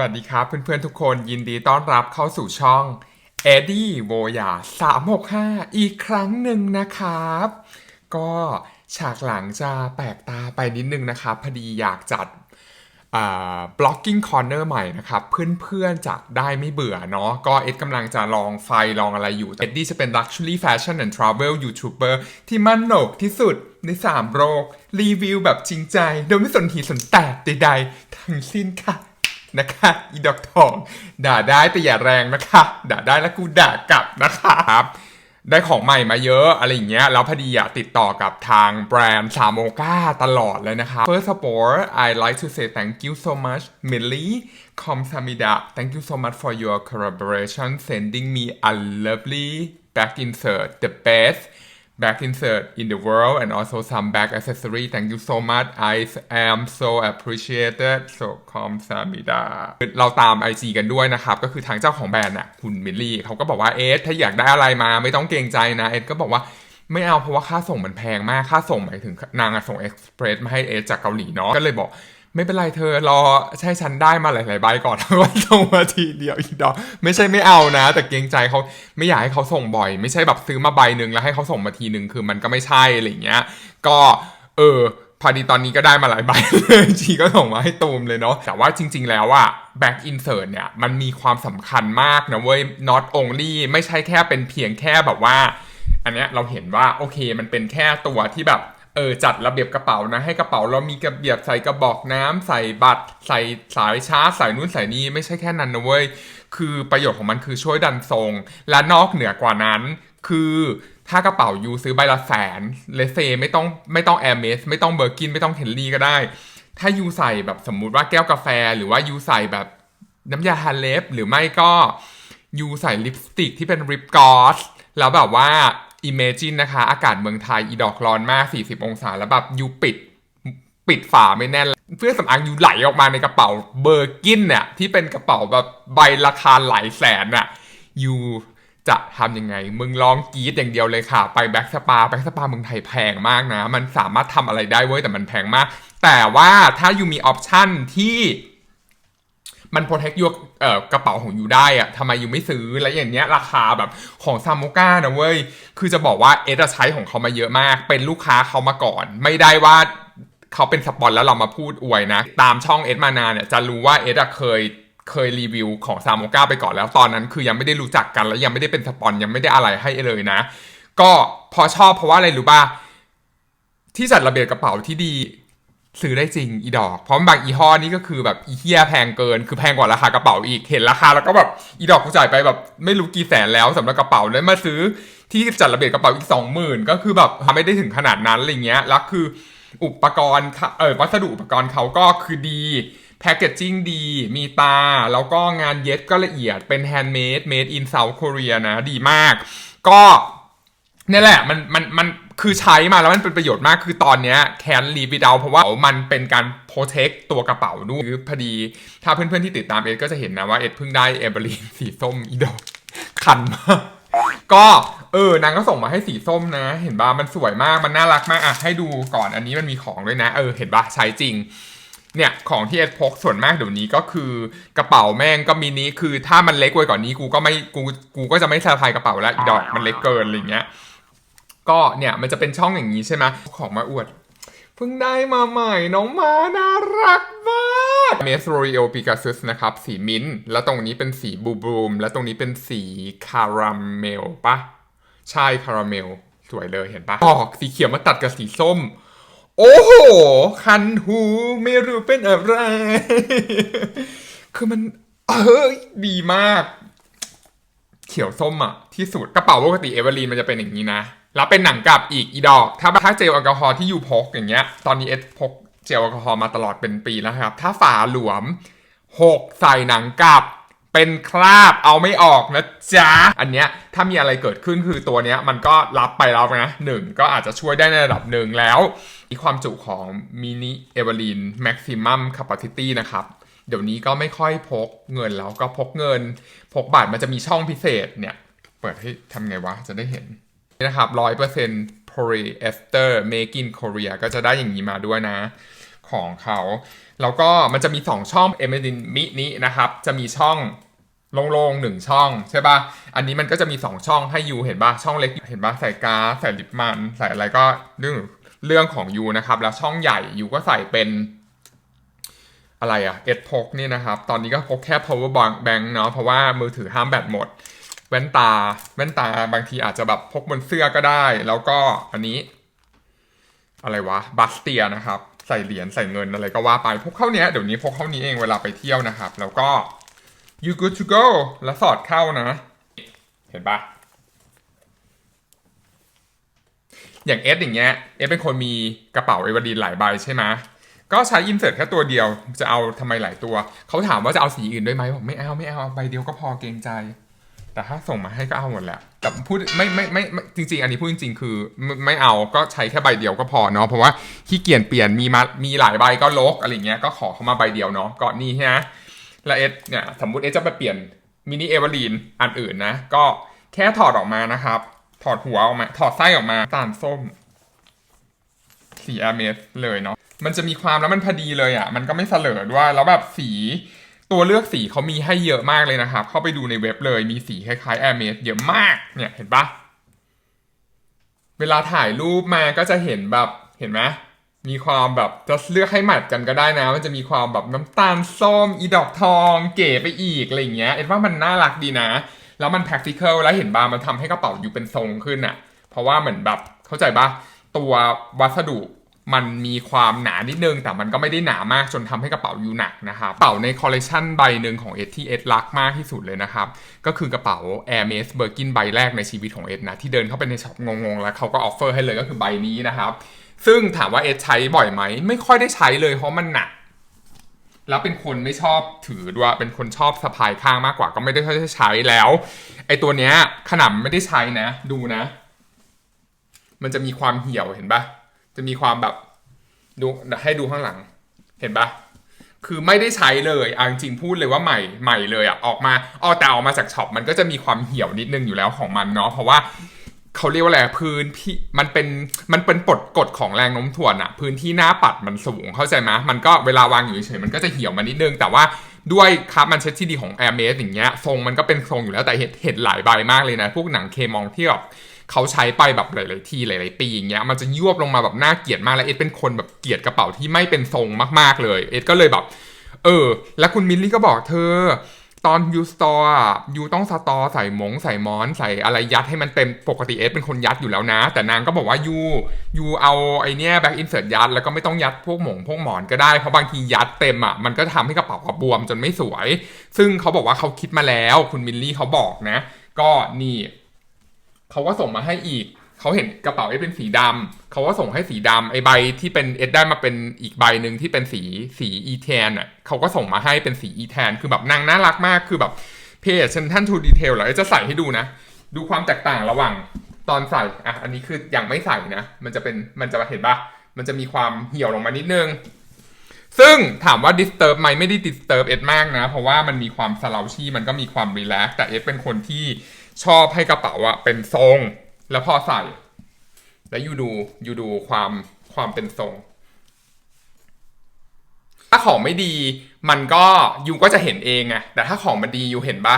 วัสดีครับเพื่อนๆทุกคนยินดีต้อนรับเข้าสู่ช่องเอ็ดดี้โวยา365อีกครั้งหนึ่งนะครับ ก็ฉากหลังจะแปลกตาไปนิดนึงนะครับ พอดีอยากจัด blocking corner ใหม่นะครับ เพื่อนๆจะได้ไม่เบื่อเนาะก็เอ็ดกำลังจะลองไฟลองอะไรอยู่เอ็ดดี้จะเป็น luxury fashion and travel youtuber ที่มั่นโหนกที่สุดใน 3 โลกรีวิวแบบจริงใจ โดยไม่สนหีสนแตกใดๆทั้งสิ้นค่ะ นะคะอีดอกทอง ด่าได้แต่อย่าแรงนะคะ ด่าได้แล้วกูด่ากลับนะครับได้ของใหม่มาเยอะอะไรอย่างเงี้ย แล้วพอดีอะติดต่อกับทางแบรนด์ซามโมกาตลอดเลยนะครับ First of all I like to say thank you so much Millie Komsamida thank you so much for your collaboration sending me a lovely back insert the best back insert in the world and also some back accessory thank you so much I am so appreciated so com samida เราตาม IG กันด้วยนะครับ ก็คือทางเจ้าของแบรนด์น่ะคุณมิลลี่เขาก็บอกว่าเอสถ้าอยากได้อะไรมาไม่ต้องเกรงใจนะ เอสก็บอกว่าไม่เอาเพราะว่าค่าส่งมันแพงมาก ค่าส่งหมายถึงนางส่งเอ็กซ์เพรสมาให้เอสจากเกาหลีเนาะ ก็เลยบอก ไม่เป็นไรเธอรอใช่ฉันได้มาหลายๆใบก่อนวก็ส่งมาทีเดียวอีดอกไม่ใช่ไม่เอานะ แต่เกรงใจเขาไม่อยากให้เขาส่งบ่อย ไม่ใช่แบบซื้อมาใบหนึ่งแล้วให้เขาส่งมาทีหนึ่งคือมันก็ไม่ใช่อะไรเงี้ย ก็เออพอดีตอนนี้ก็ได้มาหลายใบเลยจีก็ส่งมาให้ตูมเลยเนาะแต่ว่าจริง ๆ แล้วอะ back insert เนี่ยมันมีความสำคัญมากนะเว้ย not only ไม่ใช่แค่เป็นเพียงแค่แบบว่า อันเนี้ยเราเห็นว่าโอเคมันเป็นแค่ตัวที่แบบ เออจัดระเบียบกระเป๋านะ ให้กระเป๋าเรามีกระเบียบใส่กระบอกน้ำใส่บัตร ใส่สายชาร์จใส่นู่นใส่นี่ไม่ใช่แค่นั้นนะเว้ยคือประโยชน์ของมันคือช่วยดันทรง และนอกเหนือกว่านั้น คือถ้ากระเป๋ายูซื้อใบละแสนเลเซไม่ต้องไม่ต้องแอร์เมสไม่ต้องเบอร์กินไม่ต้องเฮนรี่ก็ได้ ถ้ายูใส่แบบสมมุติว่าแก้วกาแฟ หรือว่ายูใส่แบบน้ำยาทาเล็บหรือไม่ก็ยูใส่ลิปสติกที่เป็นริปกอสแล้วแบบว่า Imagine นะคะ อากาศเมืองไทย อีดอกร้อนมาก 40 องศา แล้วแบบยูปิด ปิดฝาไม่แน่น เพื่อสำอางยูไหลออกมาในกระเป๋าเบอร์กินเนี่ย ที่เป็นกระเป๋าแบบใบราคาหลายแสนน่ะยูจะทำยังไง มึงลองกีดอย่างเดียวเลยค่ะ ไปแบ็กสปาแบ็กสปาเมืองไทยแพงมากนะ มันสามารถทำอะไรได้เว้ยแต่มันแพงมาก แต่ว่าถ้ายูมีออปชั่นที่ มันโปรเทคยูเอ่อกระเป๋าของยูได้อะทำไมยูไม่ซื้อแล้วอย่างเนี้ยราคาแบบของซามโมก้านะเว้ย คือจะบอกว่าเอสใช้ของเขามาเยอะมาก เป็นลูกค้าเขามาก่อน ไม่ได้ว่าเขาเป็นสปอนแล้วเรามาพูดอวยนะ ตามช่องเอสมานานเนี่ยจะรู้ว่าเอสเคยเคยรีวิวของซามโมก้าไปก่อนแล้วตอนนั้น คือยังไม่ได้รู้จักกัน แล้วยังไม่ได้เป็นสปอนยังไม่ได้อะไรให้เลยนะ ก็พอชอบเพราะว่าอะไรรู้ป่ะที่จัดระเบียบกระเป๋าที่ดี ซื้อได้จริงอีดอก เพราะบางอีห้อนี่ก็คือแบบอีเฮียแพงเกิน คือแพงกว่าราคากระเป๋าอีก เห็นราคาแล้วก็แบบอีดอกกูจ่ายไปแบบไม่รู้กี่แสนแล้วสำหรับกระเป๋าแล้วมาซื้อที่จัดระเบียบกระเป๋าอีกสองหมื่นก็คือแบบไม่ได้ถึงขนาดนั้นอะไรเงี้ย แล้วคืออุปกรณ์เออวัสดุอุปกรณ์เขาก็คือดีแพคเกจจิ้งดี มีตา แล้วก็งานเย็ดก็ละเอียด เป็นแฮนด์เมดเมดอินเซาท์โคเรีนะ ดีมาก ก็นี่แหละ มัน มัน มัน คือใช้มาแล้วมันเป็นประโยชน์มากคือตอนเนี้ยแคนรีวิดาเพราะว่ามันเป็นการโปรเทคตัวกระเป๋าด้วยคือพอดี ถ้าเพื่อนๆที่ติดตามเอ็ดก็จะเห็นนะว่าเอ็ดเพิ่งได้เอเบอรีนสีส้มอีดอกคันมากก็เออนางก็ส่งมาให้สีส้มนะ เห็นป่ะมันสวยมากมันน่ารักมากอะให้ดูก่อนอันนี้มันมีของด้วยนะ เออเห็นป่ะใช้จริงเนี่ยของที่เอ็ดพกส่วนมากเดี๋ยวนี้ก็คือกระเป๋าแม่งก็มินิคือถ้ามันเล็กกว่าก่อนนี้กูก็ไม่กูกูก็จะไม่สะพายกระเป๋าแล้วอีดอกมันเล็กเกินอะไรเงี้ย ก็เนี่ยมันจะเป็นช่องอย่างนี้ใช่ไหมของมาอวดเพิ่งได้มาใหม่น้องมาน่ารักมากเมสโร e โอปิกาซุสนะครับ สีมิ้นท์แล้วตรงนี้เป็นสีบูบูม แล้วตรงนี้เป็นสีคาราเมลปะใช่คาราเมล สวยเลยเห็นปะออกสีเขียวมาตัดกับสีส้ม โอ้โห คันหูไม่รู้เป็นอะไร คือมันเอ้ยดีมาก เขียวส้มอะที่สุดกระเป๋าปกติเอเวอรีนมันจะเป็นอย่างนี้นะ แล้วเป็นหนังกลับอีกอีดอก ถ้าถ้าเจลแอลกอฮอล์ที่อยู่พกอย่างเงี้ย ตอนนี้เอสพกเจลแอลกอฮอล์มาตลอดเป็นปีแล้วครับ ถ้าฝาหลวมหกใส่หนังกลับเป็นคราบเอาไม่ออกนะจ๊ะ อันเนี้ยถ้ามีอะไรเกิดขึ้นคือตัวเนี้ยมันก็รับไปแล้วนะหนึ่งก็อาจจะช่วยได้ในระดับหนึ่งแล้วมีความจุของมินิเอเวอรีนแม็กซิมัมแคปซิตี้นะครับ เดี๋ยวนี้ก็ไม่ค่อยพกเงินแล้วก็พกเงิน พกบัตรมันจะมีช่องพิเศษเนี่ย เปิดให้ทำไงวะจะได้เห็น นะครับร้อยเปอร์เซ็นต์ polyester made in Korea ก็จะได้อย่างนี้มาด้วยนะของเขา แล้วก็มันจะมี 2 ช่องเอเมดินมินี้นะครับ จะมีช่องโล่งๆหนึ่งช่องใช่ปะ่ะ อันนี้มันก็จะมี 2 ช่องให้ยูเห็นปะช่องเล็กเห็นปะใส่กาใส่ลิปมัน ใส่อะไรก็เรื่องเรื่องของยูนะครับ แล้วช่องใหญ่ยูก็ใส่เป็นอะไรอะเอ็ดพกนี่นะครับ ตอนนี้ก็พกแค่ power bank เนาะ เพราะว่ามือถือห้ามแบตหมด แว่นตา แว่นตาบางทีอาจจะแบบพกบนเสื้อก็ได้ แล้วก็อันนี้ อะไรวะบัสเตียนะครับ ใส่เหรียญใส่เงินอะไรก็ว่าไปพกเข้าเนี้ยเดี๋ยวนี้พกเข้านี้เองเวลาไปเที่ยวนะครับ แล้วก็ you good to go แล้วสอดเข้านะ เห็นปะอย่างเอสอย่างเงี้ยเอสเป็นคนมีกระเป๋าเอวดีนหลายใบใช่ไหมก็ใช้อินเสิร์ตแค่ตัวเดียวจะเอาทำไมหลายตัว เขาถามว่าจะเอาสีอื่นด้วยไหมบอกไม่เอาไม่เอาใบเดียวก็พอเกรงใจ แต่ถ้าส่งมาให้ก็เอาหมดแหละแต่พูดไม่ไม่ไม่ไม่จริง ๆ อันนี้พูดจริง ๆ คือไม่เอาก็ใช้แค่ใบเดียวก็พอเนาะเพราะว่าขี้เกียจเปลี่ยนมีมามีหลายใบก็ลกอะไรเงี้ยก็ขอเขามาใบเดียวเนาะก่อนนี้ใช่ไหมแล้วเอสเนี่ยสมมุติเอสจะไปเปลี่ยนมินิเอเวอรีนอันอื่นนะ ก็แค่ถอดออกมานะครับ ถอดหัวออกมา ถอดไส้ออกมาตาลส้มสีแอเมสเลยเนาะมันจะมีความแล้วมันพอดีเลยอะ มันก็ไม่เสลอด้วยแล้วแบบสี ตัวเลือกสีเขามีให้เยอะมากเลยนะครับ เข้าไปดูในเว็บเลยมีสีคล้ายๆ Air m a d เยอะมาก เนี่ยเห็นปะเวลาถ่ายรูปมาก็จะเห็นแบบเห็นไหมมีความแบบจะเลือกให้แมทกันก็ได้นะ มันจะมีความแบบน้ำตาลส้ม อีดอกทอง เก๋ไปอีกอะไรอย่างเงี้ย เอ็นว่ามันน่ารักดีนะ แล้วมัน practical แล้วเห็นบามันทำให้กระเป๋าอยู่เป็นทรงขึ้นอะเพราะว่าเหมือนแบบเข้าใจปะตัววัสดุ มันมีความหนานิดนึง แต่มันก็ไม่ได้หนามากจนทำให้กระเป๋ายูหนักนะครับกระเป๋าในคอลเลคชันใบหนึ่งของเอสที่เอสรักมากที่สุดเลยนะครับ ก็คือกระเป๋า Air m a s b i r k i n ใบแรกในชีวิตของเอสนะ ที่เดินเข้าไปในช็อปงงๆ แล้วเขาก็ออฟเฟอร์ให้เลยก็คือใบนี้นะครับ ซึ่งถามว่าเอสใช้บ่อยไหม ไม่ค่อยได้ใช้เลยเพราะมันหนักแล้วเป็นคนไม่ชอบถือด้วยเป็นคนชอบสะพายข้างมากกว่าก็ไม่ได้ค่อยใช้แล้วไอตัวเนี้ยขนาดไม่ได้ใช้นะ ดูนะ มันจะมีความเหี่ยวเห็นปะ จะมีความแบบดูให้ดูข้างหลัง เห็นปะคือไม่ได้ใช้เลยเอาจริงพูดเลยว่าใหม่ใหม่เลยอะออกมาออแต่ออกมาจากช็อปมันก็จะมีความเหี่ยวนิดนึงอยู่แล้วของมันเนาะเพราะว่าเขาเรียกว่าอะไรพื้นที่มันเป็นมันเป็นปฎกฎของแรงโน้มถ่วงอะพื้นที่หน้าปัดมันสูงเข้าใจไหมมันก็เวลาวางอยู่เฉยมันก็จะเหี่ยวมานิดนึง แต่ว่าด้วยครับมันเช็ดที่ดีของ Air m a d อย่างเงี้ยทรงมันก็เป็นทรงอยู่แล้วแต่เห็นเห็นหลายใบมากเลยนะ พวกหนังเคมองที่แบบ เขาใช้ไปแบบหลาย ๆ ที่หลาย ๆ ปีอย่างเงี้ยมันจะยวบลงมาแบบน่าเกลียดมากแล้วเอ็ดเป็นคนแบบเกลียดกระเป๋าที่ไม่เป็นทรงมาก ๆ เลยเอ็ดก็เลยแบบ เออ แล้วคุณมิลลี่ก็บอกเธอ ตอนยูสตอร์ยูต้องสตอใส่หมงใส่มอน ใส่อะไรยัดให้มันเต็มปกติเอ็ดเป็นคนยัดอยู่แล้วนะ แต่นางก็บอกว่ายูยูเอาไอเนี้ยแบ็กอินเสิร์ตยัดแล้วก็ไม่ต้องยัดพวกหมงพวกหมอนก็ได้เพราะบางทียัดเต็มอะมันก็ทำให้กระเป๋าบวมจนไม่สวย ซึ่งเขาบอกว่าเขาคิดมาแล้ว คุณมิลลี่เขาบอกนะ ก็นี่ เขาก็ส่งมาให้อีก เขาเห็นกระเป๋าเอสเป็นสีดำเขาก็ส่งให้สีดำไอใบที่เป็นเอสได้มาเป็นอีกใบหนึ่งที่เป็นสีสีอีแทนอะเขาก็ส่งมาให้เป็นสีอีแทนคือแบบนางน่ารักมากคือแบบเพจฉันท่านทูดีเทลเหรอจะใส่ให้ดูนะ ดูความแตกต่างระหว่างตอนใส่อะอันนี้คือยังไม่ใส่นะ มันจะเป็นมันจะเห็นปะมันจะมีความเหี่ยวลงมานิดนึง ซึ่งถามว่า disturb ไหมไม่ได้ disturb เอสมากนะ เพราะว่ามันมีความสลาชี่มันก็มีความ relax แต่เอสเป็นคนที่ ชอบให้กระเป๋าอะเป็นทรง แล้วพอใส่ แล้วยูดูยูดูความความเป็นทรง ถ้าของไม่ดี มันก็ยูก็จะเห็นเองไงแต่ถ้าของมันดียูเห็นปะ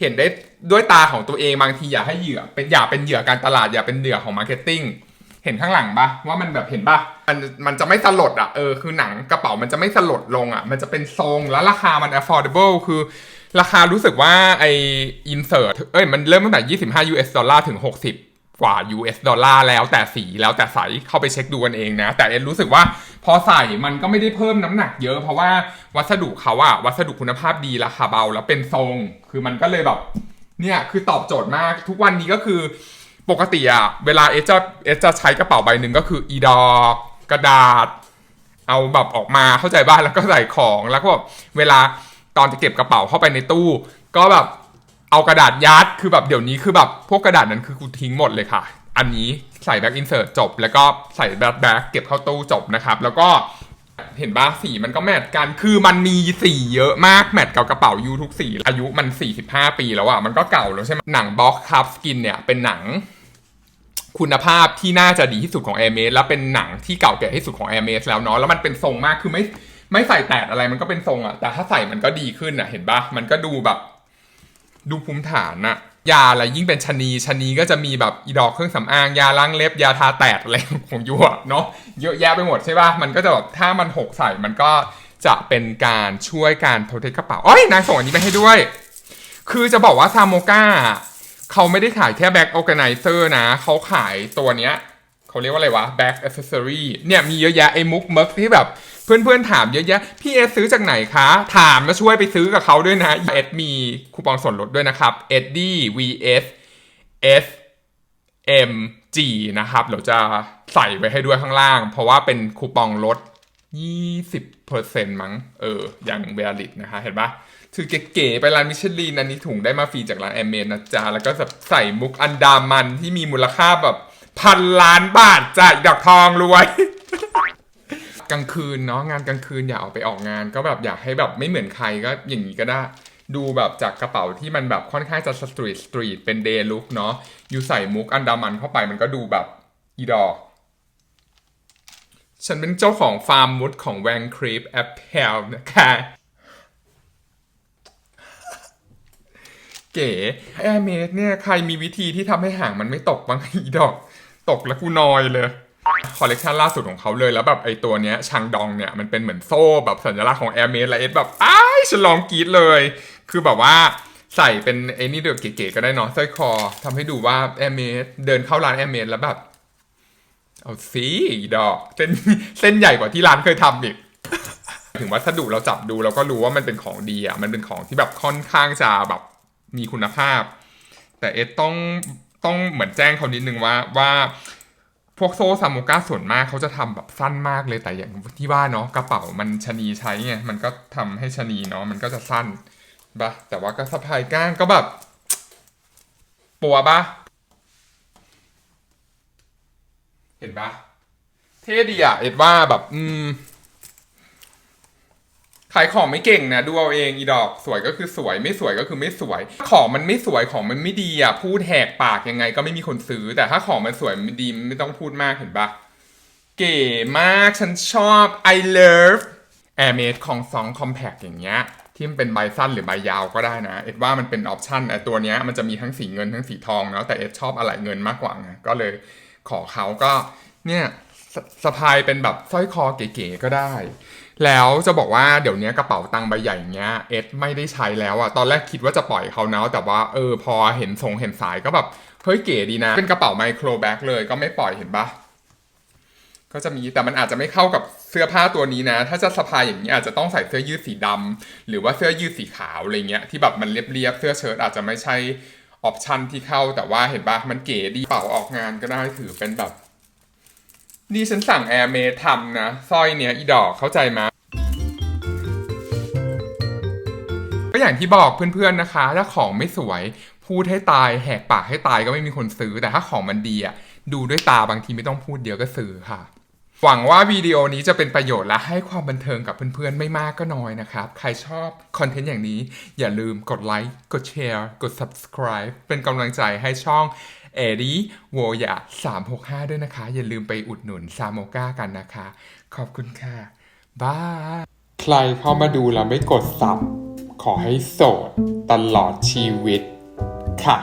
เห็นได้ด้วยตาของตัวเองบางทีอย่าให้เหยื่อ เป็นอย่าเป็นเหยื่อการตลาดอย่าเป็นเหยื่อของมาร์เก็ตติ้งเห็นข้างหลังปะว่ามันแบบเห็นปะมันมันจะไม่สลดอะเออคือหนังกระเป๋ามันจะไม่สลดลงอะ มันจะเป็นทรงแล้วราคามัน affordable คือ ราคารู้สึกว่าไอ insert เอ้ยมันเริ่มตั้งแต่ 25 US ดอลลาร์ถึง 60 กว่า US ดอลลาร์แล้วแต่สีแล้วแต่ใสเข้าไปเช็คดูกันเองนะ แต่เอ็นรู้สึกว่าพอใส่มันก็ไม่ได้เพิ่มน้ำหนักเยอะเพราะว่าวัสดุเขาอะวัสดุคุณภาพดีราคาเบาแล้วเป็นทรง คือมันก็เลยแบบเนี่ยคือตอบโจทย์มากทุกวันนี้ก็คือปกติอะเวลาเอสจะเอสจะใช้กระเป๋าใบหนึ่งก็คืออีดอกกระดาษ เอาแบบออกมาเข้าใจบ้านแล้วก็ใส่ของแล้วก็แบบเวลา ตอนจะเก็บกระเป๋าเข้าไปในตู้ ก็แบบเอากระดาษยัดคือแบบเดี๋ยวนี้คือแบบพวกกระดาษนั้นคือกูทิ้งหมดเลยค่ะ อันนี้ใส่แบ็กอินเสิร์ตจบ แล้วก็ใส่แบ็คแบ็คเก็บเข้าตู้จบนะครับ แล้วก็เห็นบ้าสีมันก็แมทกัน คือมันมีสีเยอะมากแมทกับกระเป๋ายูทุกสี อายุมัน 45 ปีแล้วอะมันก็เก่าแล้วใช่ไหมหนังบ็อกคับสกินเนี่ย เป็นหนังคุณภาพที่น่าจะดีที่สุดของ a i r m a d แล้วเป็นหนังที่เก่าแก่ที่สุดของ a i r m a d แล้วเนาะ แล้วมันเป็นทรงมาก คือไม่ ไม่ใส่แตดอะไรมันก็เป็นทรงอะแต่ถ้าใส่มันก็ดีขึ้นอะเห็นปะมันก็ดูแบบ ดูภูมิฐานอะยาอะไรยิ่งเป็นชนีชนีก็จะมีแบบอีดอกเครื่องสำอางยาล้างเล็บยาทาแตดอะไรของยูอะเนาะเยอะแยะไปหมดใช่ปะมันก็จะแบบถ้ามันหกใส่มันก็จะเป็นการช่วยการโปรเทคกระเป๋าอ้อยนายส่งอันนี้ไปให้ด้วย คือจะบอกว่าซาโมกาเขาไม่ได้ขายแค่แบ็ k อ r g a แก z นเซอร์นะ เขาขายตัวเนี้ยเขาเรียกว่าอะไรวะแบ็กอ c เซสซอรี่เนี่ยมีเยอะแยะไอ้มุกเมิร์กที่แบบ เพื่อนๆถามเยอะแยะ พี่เอสซื้อจากไหนคะ ถามแล้วช่วยไปซื้อกับเขาด้วยนะเอสมีคูปองส่วนลดด้วยนะครับ e d d vs s m g นะครับเดี๋ยวจะใส่ไว้ให้ด้วยข้างล่าง เพราะว่าเป็นคูปองลด 20%มั้ง เอออย่างเบลิตนะคะ เห็นปะคือเก๋ๆไปร้านมิชลินอันนี้ถุงได้มาฟรีจากร้านแอมเมนนะจ๊ะ แล้วก็ใส่มุกอันดามันที่มีมูลค่าแบบพันล้านบาทจ่ายดอกทองรวย กลางคืนเนาะงานกลางคืนอย่าออกไปออกงาน ก็แบบอยากให้แบบไม่เหมือนใครก็อย่างนี้ก็ได้ ดูแบบจากกระเป๋าที่มันแบบค่อนข้างจะสตรีทสตรีทเป็นเดย์ลุคเนาะอยู่ใส่มุกอันดามันเข้าไปมันก็ดูแบบอีดอกฉันเป็นเจ้าของฟาร์มมุดของแวงครีปแอปเปิลนะคะเก๋แอร์เมดเนี่ยใครมีวิธีที่ทำให้ห่างมันไม่ตกบ้างอีดอก ตกแล้วกูนอยเลย คอลเลกชันล่าสุดของเขาเลย แล้วแบบไอตัวเนี้ยชังดองเนี่ยมันเป็นเหมือนโซ่แบบสัญลักษณ์ของแอร์เมดแล้วเอสแบบอ้ายฉันลองกรีดเลย คือแบบว่าใส่เป็นไอ้นี่เดือเก๋ๆก็ได้เนาะสร้อยคอทำให้ดูว่าแอร์เมดเดินเข้าร้านแอร์เมดแล้วแบบ เอาสิอีดอก เส้นเส้นใหญ่กว่าที่ร้านเคยทำอีกถึงวัสดุเราจับดูเราก็รู้ว่ามันเป็นของดีอะมันเป็นของที่แบบค่อนข้างจะแบบมีคุณภาพ แต่เอสต้องต้องเหมือนแจ้งเขานิดนึงว่าว่า พวกโซ่ซามูก้าส่วนมากเขาจะทำแบบสั้นมากเลยแต่อย่างที่ว่าเนาะกระเป๋ามันชะนีใช้ไงมันก็ทำให้ชะนีเนาะมันก็จะสั้นปะแต่ว่าก็สะพายก้านก็แบบปัวปะเห็นปะเท่ดีอะเอ็ดว่าแบบ อืม ขายของไม่เก่งนะดูเอาเองอีดอกสวยก็คือสวยไม่สวยก็คือไม่สวย ของมันไม่สวยของมันไม่ดีอะพูดแหกปากยังไงก็ไม่มีคนซื้อ แต่ถ้าของมันสวยมันดีไม่ต้องพูดมากเห็นปะเก๋มากฉันชอบ I love Air m a d e ของซอง Compact อย่างเงี้ยที่มันเป็นใบสั้นหรือใบยาวก็ได้นะ เอ็ดว่ามันเป็นออปชั่นไอตัวเนี้ยมันจะมีทั้งสีเงินทั้งสีทองเนาะแต่เอ็ดชอบอะไรเงินมากกว่าไงก็เลยขอเขาก็เนี่ยสสะพายเป็นแบบสร้อยคอเก๋ๆก็ได้ แล้วจะบอกว่าเดี๋ยวนี้กระเป๋าตังค์ใบใหญ่เงี้ยเอสไม่ได้ใช้แล้วอะตอนแรกคิดว่าจะปล่อยเขานะแต่ว่าเออพอเห็นทรงเห็นสายก็แบบเฮ้ยเก๋ดีนะ เป็นกระเป๋าไมโครแบ็คเลยก็ไม่ปล่อยเห็นปะก็จะมีแต่มันอาจจะไม่เข้ากับเสื้อผ้าตัวนี้นะ ถ้าจะสะพายอย่างนี้อาจจะต้องใส่เสื้อยืดสีดำหรือว่าเสื้อยืดสีขาวอะไรเงี้ยที่แบบมันเรียบๆเสื้อเชิ้ตอาจจะไม่ใช่ออปชันที่เข้าแต่ว่าเห็นปะมันเก๋ดีเป๋าออกงานก็ได้ถือเป็นแบบ นี่ฉันสั่งแอร์เมททำนะสร้อยเนี้ยอีดอกเข้าใจไหมก็อย่างที่บอกเพื่อนๆนะคะ ถ้าของไม่สวย พูดให้ตายแหกปากให้ตายก็ไม่มีคนซื้อ แต่ถ้าของมันดีอะดูด้วยตาบางทีไม่ต้องพูดเดียวก็ซื้อค่ะ หวังว่าวิดีโอนี้จะเป็นประโยชน์และให้ความบันเทิงกับเพื่อนๆ ไม่มากก็น้อยนะครับ ใครชอบคอนเทนต์อย่างนี้ อย่าลืมกดไลค์กดแชร์กด subscribe เป็นกำลังใจให้ช่อง เอรีโวยา365 ด้วยนะคะ อย่าลืมไปอุดหนุนซาโมก้ากันนะคะ ขอบคุณค่ะบายใครเข้ามาดูแล้วไม่กดสับขอให้โสดตลอดชีวิตค่ะ